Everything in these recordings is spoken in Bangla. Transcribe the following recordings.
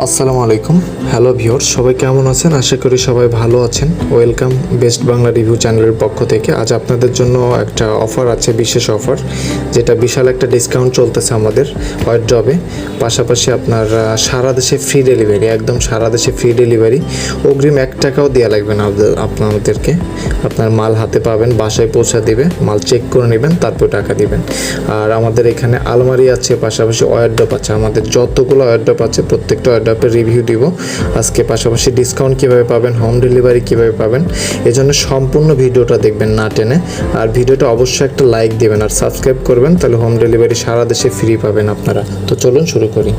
আসসালামু আলাইকুম। হ্যালো ভিওর সবাই কেমন আছেন? আশা করি সবাই ভালো আছেন। ওয়েলকাম বেস্ট বাংলা রিভিউ চ্যানেলের পক্ষ থেকে। আজ আপনাদের জন্য একটা অফার আছে, বিশেষ অফার যেটা বিশাল একটা ডিসকাউন্ট চলতেছে আমাদের হোয়াইট জবে পাশাপাশি আপনার সারা দেশে ফ্রি ডেলিভারি একদম সারা দেশে ফ্রি ডেলিভারি অগ্রিম এক টাকাও দেওয়া লাগবে না আপনাদেরকে। আপনার মাল হাতে পাবেন, বাসায় পৌঁছা দিবে, মাল চেক করে নেবেন, তারপর টাকা দিবেন। আর আমাদের এখানে আলমারি আছে, পাশাপাশি ওয়ারড্রপ আছে। আমাদের যতগুলো ওয়ারড্রপ আছে, প্রত্যেকটা ওয়ারড্রপের রিভিউ দিব। আজকে পাশাপাশি ডিসকাউন্ট কীভাবে পাবেন হোম ডেলিভারি কীভাবে পাবেন, এজন্য সম্পূর্ণ ভিডিওটা দেখবেন না টেনে। আর ভিডিওটা অবশ্যই একটা লাইক দেবেন আর সাবস্ক্রাইব করবেন, তাহলে হোম ডেলিভারি সারা দেশে ফ্রি পাবেন আপনারা। তো চলুন শুরু করি।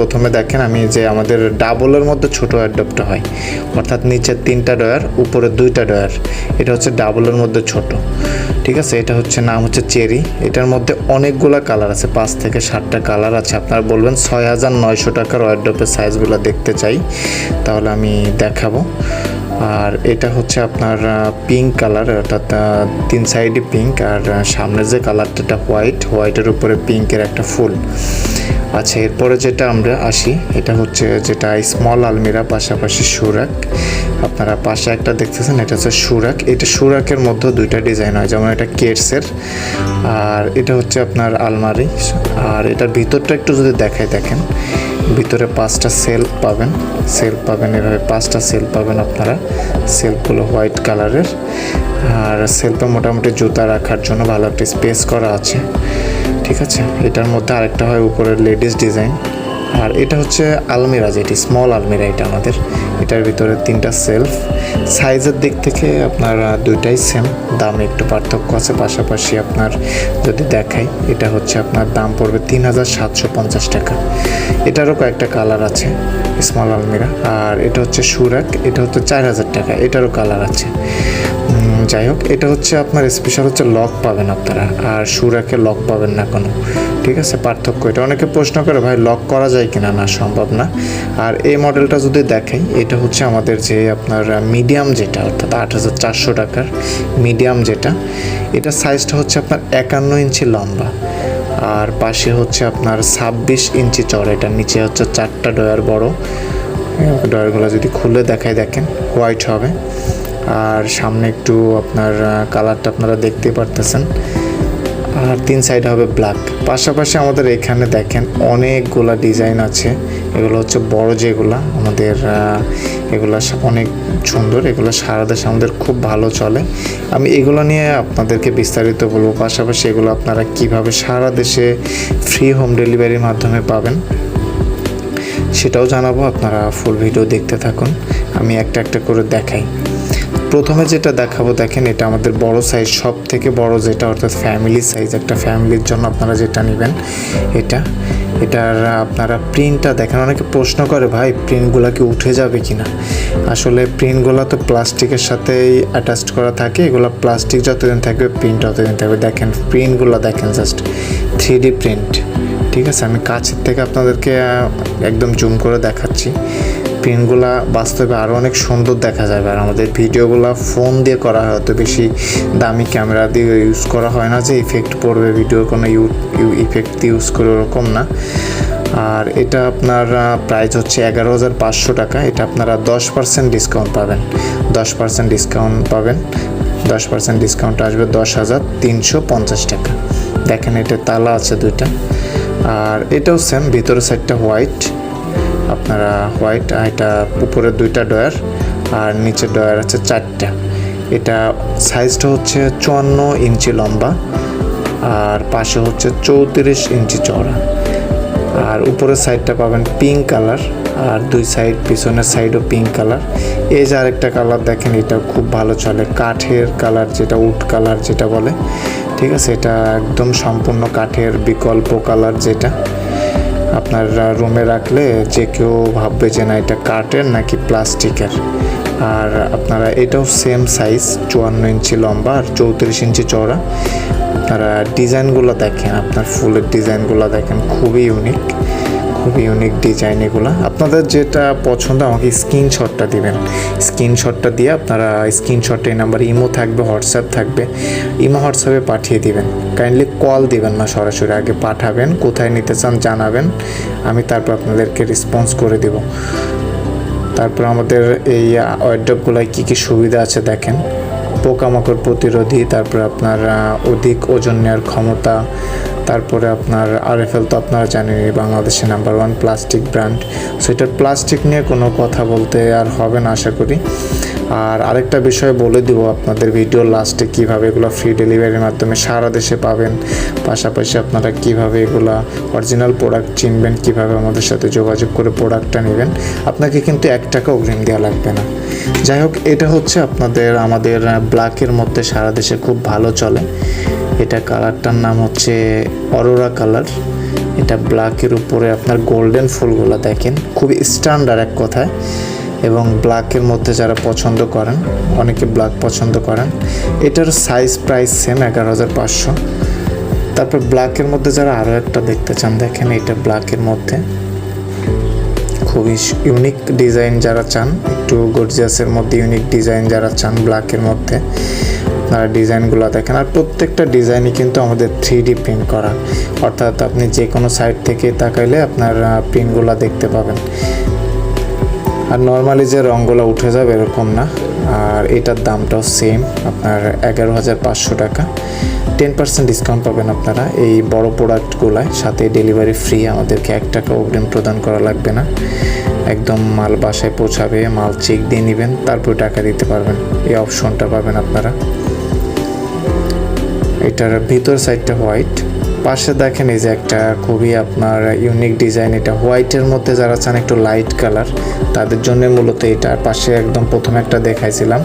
প্রথমে দেখেন আমি যে আমাদের ডাবলের মধ্যে ছোট অ্যাডপ্টটা হয়। অর্থাৎ নিচের তিনটা ডয়ার উপরে দুইটা ডয়ার এটা হচ্ছে ডাবলের মধ্যে ছোট। ঠিক আছে? এটা হচ্ছে নাম হচ্ছে চেরি। এটার মধ্যে অনেকগুলো কালার আছে। পাঁচ থেকে সাতটা কালার আছে। আপনারা বলবেন ছয় হাজার নয়শো টাকার ওয়ার্ড্রপের সাইজগুলো দেখতে চাই। তাহলে আমি দেখাবো। আর এটা হচ্ছে আপনার পিঙ্ক কালার অর্থাৎ তিন সাইডে পিঙ্ক আর আহ, সামনের যে কালারটা এটা হোয়াইট হোয়াইটের উপরে পিঙ্কের একটা ফুল। আচ্ছা এরপরে যেটা আমরা আসি এটা হচ্ছে যেটা স্মল আলমিরা পাশাপাশি সুরাক। আপনারা পাশে একটা দেখতেছেন, এটা হচ্ছে সুরাক। এটা সুরাকের মধ্যে দুইটা ডিজাইন হয়, যেমন এটা কেটসের আর এটা হচ্ছে আপনার আলমারি। আর এটার ভিতরটা একটু যদি দেখায় দেখেন, ভিতরে পাঁচটা সেলফ পাবেন সেলফ পাবেন এভাবে পাঁচটা সেলফ পাবেন আপনারা সেলফগুলো হোয়াইট কালারের। আর সেলফে মোটামুটি জুতা রাখার জন্য ভালো একটা স্পেস করা আছে, ঠিক আছে? এটার মধ্যে আরেকটা হয় উপরের লেডিস ডিজাইন। আর এটা হচ্ছে আলমিরা, যেটি স্মল আলমিরা এটা আমাদের। এটার ভিতরে তিনটা সেলফ সাইজের দিক থেকে আপনার দুইটাই সেম দামে একটু পার্থক্য আছে, পাশাপাশি আপনার যদি দেখাই, এটা হচ্ছে আপনার দাম পড়বে তিন হাজার সাতশো পঞ্চাশ টাকা। এটারও কয়েকটা কালার আছে স্মল আলমিরা। আর এটা হচ্ছে সুরাক, এটা হচ্ছে চার হাজার টাকা। এটারও কালার আছে। যাই হোক, এটা হচ্ছে আপনার স্পেশাল হচ্ছে লক পাবেন আপনারা। আর সুরাকে লক পাবেন না কোনো। ঠিক আছে? পার্থক্য এটা। অনেকে প্রশ্ন করে, ভাই লক করা যায় কিনা? না, সম্ভব না। আর এই মডেলটা যদি দেখাই এটা হচ্ছে আমাদের যে আপনার মিডিয়াম যেটা, অর্থাৎ আট হাজার চারশো টাকার মিডিয়াম যেটা, এটা সাইজটা হচ্ছে আপনার একান্ন ইঞ্চি লম্বা। আর পাশে হচ্ছে আপনার ছাব্বিশ ইঞ্চি চড় এটার নিচে হচ্ছে চারটা ডয়ার বড়। ডয়ারগুলো যদি খুলে দেখায় দেখেন হোয়াইট হবে। আর সামনে একটু আপনার কালারটা আপনারা দেখতেই পারতেছেন। আর তিন সাইডে হবে ব্ল্যাক পাশাপাশি আমাদের এখানে দেখেন অনেকগুলা ডিজাইন আছে। এগুলো হচ্ছে বড় যেগুলা, আমাদের এগুলা অনেক সুন্দর। এগুলো সারা দেশে আমাদের খুব ভালো চলে। আমি এগুলো নিয়ে আপনাদেরকে বিস্তারিত বলব। পাশাপাশি এগুলো আপনারা কীভাবে সারা দেশে ফ্রি হোম ডেলিভারির মাধ্যমে পাবেন, সেটাও জানাব। আপনারা ফুল ভিডিও দেখতে থাকুন। আমি একটা একটা করে দেখাই। প্রথমে যেটা দেখাবো, দেখেন এটা আমাদের বড় সাইজ সব থেকে বড় যেটা, অর্থাৎ ফ্যামিলি সাইজ একটা ফ্যামিলির জন্য আপনারা যেটা নেবেন, এটা। এটার আপনারা প্রিন্টটা দেখেন, অনেকে প্রশ্ন করে, ভাই প্রিন্টগুলো কি উঠে যাবে কি না আসলে প্রিন্টগুলো তো প্লাস্টিকের সাথেই অ্যাটাচড করা থাকে, এগুলো প্লাস্টিক যতদিন থাকবে প্রিন্ট ততদিন থাকবে। দেখেন প্রিন্টগুলো দেখেন জাস্ট থ্রি ডি প্রিন্ট ঠিক আছে? আমি কাছের থেকে আপনাদেরকে একদম জুম করে দেখাচ্ছি। প্রিন্টগুলা বাস্তবে আরও অনেক সুন্দর দেখা যাবে। আর আমাদের ভিডিওগুলো ফোন দিয়ে করা হয়, অত বেশি দামি ক্যামেরা দিয়ে ইউজ করা হয় না যে ইফেক্ট পড়বে ভিডিও কোনো ইউ ইফেক্ট দিয়ে ইউজ করে ওরকম না। আর এটা আপনার প্রাইস হচ্ছে এগারো হাজার পাঁচশো টাকা, এটা আপনারা দশ পার্সেন্ট ডিসকাউন্ট পাবেন। দশ পার্সেন্ট ডিসকাউন্ট পাবেন। দশ পার্সেন্ট ডিসকাউন্ট আসবে দশ হাজার তিনশো পঞ্চাশ টাকা। দেখেন এটা তালা আছে দুইটা। আর এটাও সেম ভিতরের সাইডটা হোয়াইট আপনারা হোয়াইট, আর এটা উপরের দুইটা ডয়ার, আর নিচের ডয়ার আছে চারটা। এটা সাইজটা হচ্ছে চুয়ান্ন ইঞ্চি লম্বা, আর পাশে হচ্ছে চৌত্রিশ ইঞ্চি চওড়া। আর উপরের সাইডটা পাবেন পিঙ্ক কালার, আর দুই সাইড পিছনের সাইডও পিঙ্ক কালার। এই যে আরেকটা কালার দেখেন, এটা খুব ভালো চলে। কাঠের কালার যেটা, উড কালার যেটা বলে, ঠিক আছে? এটা একদম সম্পূর্ণ কাঠের বিকল্প কালার যেটা। আপনার রুমে রাখলে যে কেউ ভাববে যে না, এটা কাঠের নাকি প্লাস্টিকের। আর আপনারা এটাও সেম সাইজ চুয়ান্ন ইঞ্চি লম্বা আর চৌত্রিশ ইঞ্চি চওড়া। আপনারা ডিজাইনগুলো দেখেন, আপনার ফুলের ডিজাইনগুলো দেখেন, খুবই ইউনিক খুবই ইউনিক ডিজাইন এগুলো। আপনাদের যেটা পছন্দ, আমাকে স্ক্রিনশটটা দিবেন। স্ক্রিনশটটা দিয়ে আপনারা স্ক্রিনশটে নাম্বার ইমো থাকবে, হোয়াটসঅ্যাপ থাকবে। ইমো, হোয়াটসঅ্যাপে পাঠিয়ে দিবেন। কাইন্ডলি কল দিবেন না সরাসরি, আগে পাঠাবেন, কোথায় নিতে চান জানাবেন। আমি তারপর আপনাদেরকে রেসপন্স করে দেব। তারপর আমাদের এই ওয়ার্ড্রপগুলোয় কী কী সুবিধা আছে দেখেন। পোকামাকড় প্রতিরোধী, তারপর আপনার অধিক ওজন নেওয়ার ক্ষমতা তারপরে আপনার আরএফএল তো আপনারা জানেনই বাংলাদেশের number one plastic brand so এটার প্লাস্টিক নিয়ে কোনো কথা বলতে আর হবে না, আশা করি। আর আরেকটা বিষয় বলে দিব আপনাদের ভিডিও লাস্টে কীভাবে এগুলো ফ্রি ডেলিভারির মাধ্যমে সারা দেশে পাবেন। পাশাপাশি আপনারা কীভাবে এগুলা অরিজিনাল প্রোডাক্ট চিনবেন, কীভাবে আমাদের সাথে যোগাযোগ করে প্রোডাক্টটা নেবেন। আপনাকে কিন্তু এক টাকা অগ্রিম দেওয়া লাগবে না। যাই হোক, এটা হচ্ছে আপনাদের, আমাদের ব্ল্যাকের মধ্যে সারা দেশে খুব ভালো চলে। এটা কালারটার নাম হচ্ছে অরোরা কালার। এটা ব্ল্যাকের উপরে আপনার গোল্ডেন ফুলগুলো দেখেন। খুবই স্ট্যান্ডার্ড এক কথায়। এবং ব্ল্যাকের মধ্যে যারা পছন্দ করেন, অনেকে ব্ল্যাক পছন্দ করেন, এটার সাইজ প্রাইস সেম এগারো হাজার পাঁচশো। তারপর ব্ল্যাকের মধ্যে যারা আরও একটা দেখতে চান, দেখেন এটা ব্ল্যাকের মধ্যে। খুবই ইউনিক ডিজাইন যারা চান, একটু গর্জিয়াসের মধ্যে ইউনিক ডিজাইন যারা চান ব্ল্যাকের মধ্যে। আপনারা ডিজাইনগুলো দেখেন। আর প্রত্যেকটা ডিজাইনই কিন্তু আমাদের থ্রি ডি প্রিন্ট করা। অর্থাৎ আপনি যে কোনো সাইড থেকে তাকাইলে আপনার প্রিন্টগুলো দেখতে পাবেন। আর নর্মালি যে রঙগুলো উঠে যাবে এরকম না। আর এটার দামটাও সেম আপনার এগারো হাজার পাঁচশো টাকা। টেন পার্সেন্ট ডিসকাউন্ট পাবেন আপনারা এই বড় প্রোডাক্টগুলায় সাথে ডেলিভারি ফ্রি আমাদেরকে এক টাকা অগ্রিম প্রদান করা লাগবে না। একদম মাল বাসায় পৌঁছাবে, মাল চেক দিয়ে নেবেন, তারপর টাকা দিতে পারবেন। এই অপশনটা পাবেন আপনারা। এটার ভিতর সাইডটা হোয়াইট পাশে দেখেন এই যে একটা খুবই আপনার ইউনিক ডিজাইন এটা হোয়াইটের মধ্যে যারা চান একটু লাইট কালার তাদের জন্য মূলত এটা। পাশে একদম প্রথমে একটা দেখাইছিলাম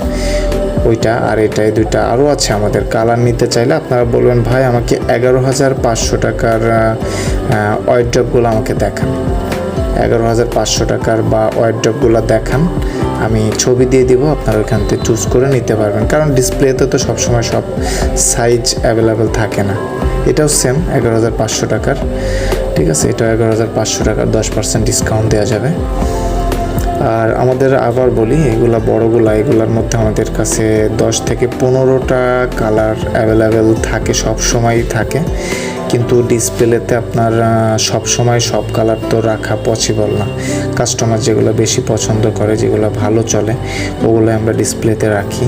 ওইটা, আর এটা এই দুইটা আরও আছে আমাদের। কালার নিতে চাইলে আপনারা বলবেন, ভাই, আমাকে এগারো হাজার পাঁচশো টাকার ওয়াইড্রপগুলো আমাকে দেখান। এগারো হাজার পাঁচশো টাকার বা ওয়াইড্রপগুলো দেখান। আমি ছবি দিয়ে দিব, আপনারা ওইখান থেকে চুজ করে নিতে পারবেন। কারণ ডিসপ্লেতে তো সবসময় সব সাইজ অ্যাভেলেবেল থাকে না। এটাও সেম এগারো হাজার পাঁচশো টাকার। ঠিক আছে, এটাও এগারো হাজার পাঁচশো টাকার, দশ পার্সেন্ট ডিসকাউন্ট দেওয়া যাবে। আর আমাদের আবার বলি, এগুলা বড়গুলা এগুলার মধ্যে আমাদের কাছে দশ থেকে পনেরোটা কালার অ্যাভেলেবেল থাকে, সব সময়ই থাকে। কিন্তু ডিসপ্লেতে আপনার সব সময় সব কালার তো রাখা পসিবল না। কাস্টমার যেগুলো বেশি পছন্দ করে, যেগুলো ভালো চলে ওগুলো আমরা ডিসপ্লেতে রাখি।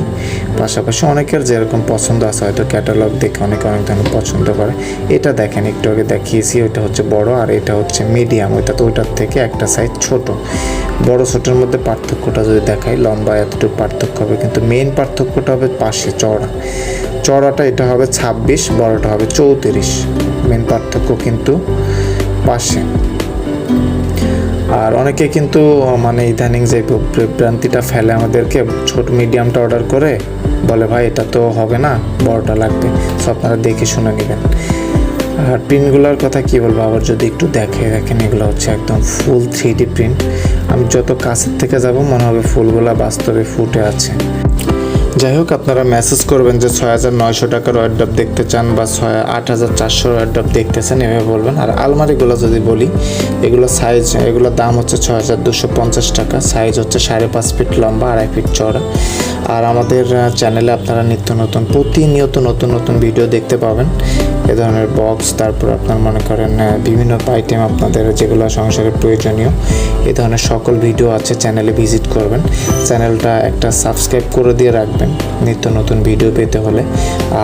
পাশাপাশি অনেকের যেরকম পছন্দ আছে, হয়তো ক্যাটালগ দেখে অনেকে অনেক ধরনের পছন্দ করে। এটা দেখেন, একটু আগে দেখিয়েছি, ওইটা হচ্ছে বড় আর এটা হচ্ছে মিডিয়াম ওইটা তো ওইটার থেকে একটা সাইজ ছোট। বড় ছোটোর মধ্যে পার্থক্যটা যদি দেখাই, লম্বা এতটুকু পার্থক্য হবে, কিন্তু মেন পার্থক্যটা হবে পাশে চড়া চড়াটা এটা হবে ছাব্বিশ, বড়টা হবে চৌত্রিশ। মেন পার্থক্য কিন্তু পাশে। আর অনেকে কিন্তু মানে ইদানিং যে বিভ্রান্তিটা ফেলে আমাদেরকে, ছোট মিডিয়ামটা অর্ডার করে বলে, ভাই, এটা তো হবে না, বড়টা লাগবে। সো আপনারা দেখে শুনে নেবেন। আর প্রিন্টগুলোর কথা কি বলব, আবার যদি একটু দেখে দেখেন এগুলো হচ্ছে একদম ফুল থ্রি প্রিন্ট আমি যত কাছের থেকে যাব, মনে হবে ফুলগুলো বাস্তবে ফুটে আছে। যাই হোক আপনারা মেসেজ করবেন যে ছয় হাজার নয়শো টাকার ওয়ার্ড্রপ দেখতে চান বা ছয় আট হাজার চারশো ওয়ার্ড্রপ দেখতে চান এভাবে বলবেন। আর আলমারিগুলো যদি বলি, এগুলো সাইজ এগুলো দাম হচ্ছে ছয় হাজার দুশো পঞ্চাশ টাকা। সাইজ হচ্ছে সাড়ে পাঁচ ফিট লম্বা, আড়াই ফিট চড়া আর আমাদের চ্যানেলে আপনারা নিত্য নতুন, প্রতিনিয়ত নতুন নতুন ভিডিও দেখতে পাবেন। এ ধরনের বক্স তারপর আপনার মনে করেন বিভিন্ন আইটেম আপনাদের যেগুলো সংসারে প্রয়োজনীয়, এ ধরনের সকল ভিডিও আছে চ্যানেলে ভিজিট করবেন। চ্যানেলটা একটা সাবস্ক্রাইব করে দিয়ে রাখবেন, নিত্য নতুন ভিডিও পেতে হলে।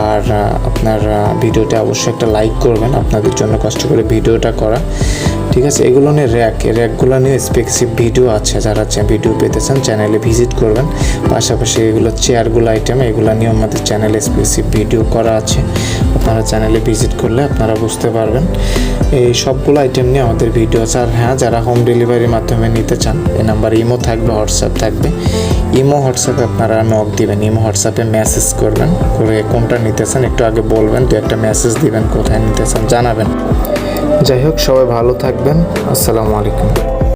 আর আপনার ভিডিওটা অবশ্যই একটা লাইক করবেন, আপনাদের জন্য কষ্ট করে ভিডিওটা করা। ঠিক আছে, এগুলো নিয়ে র্যাক র্যাকগুলো নিয়ে স্পেসিফিক ভিডিও আছে, যারা ভিডিও পেতে চান চ্যানেলে ভিজিট করবেন। পাশাপাশি এগুলো চেয়ারগুলো আইটেম এগুলো নিয়ে আমাদের চ্যানেলে স্পেসিফিক ভিডিও করা আছে। আপনারা চ্যানেলে ভিজিট করলে আপনারা বুঝতে পারবেন। এই সবগুলো আইটেম নিয়ে আমাদের ভিডিও আছে। আর হ্যাঁ যারা হোম ডেলিভারির মাধ্যমে নিতে চান, এই নাম্বার ইমো থাকবে হোয়াটসঅ্যাপ থাকবে। ইমো হোয়াটসঅ্যাপে আপনারা নক দিবেন। ইমো হোয়াটসঅ্যাপে মেসেজ করবেন। করে কোনটা নিতে চান একটু আগে বলবেন, দু একটা মেসেজ দিবেন, কোথায় নিতে চান জানাবেন। যাই হোক, সবাই ভালো থাকবেন। আসসালামু আলাইকুম।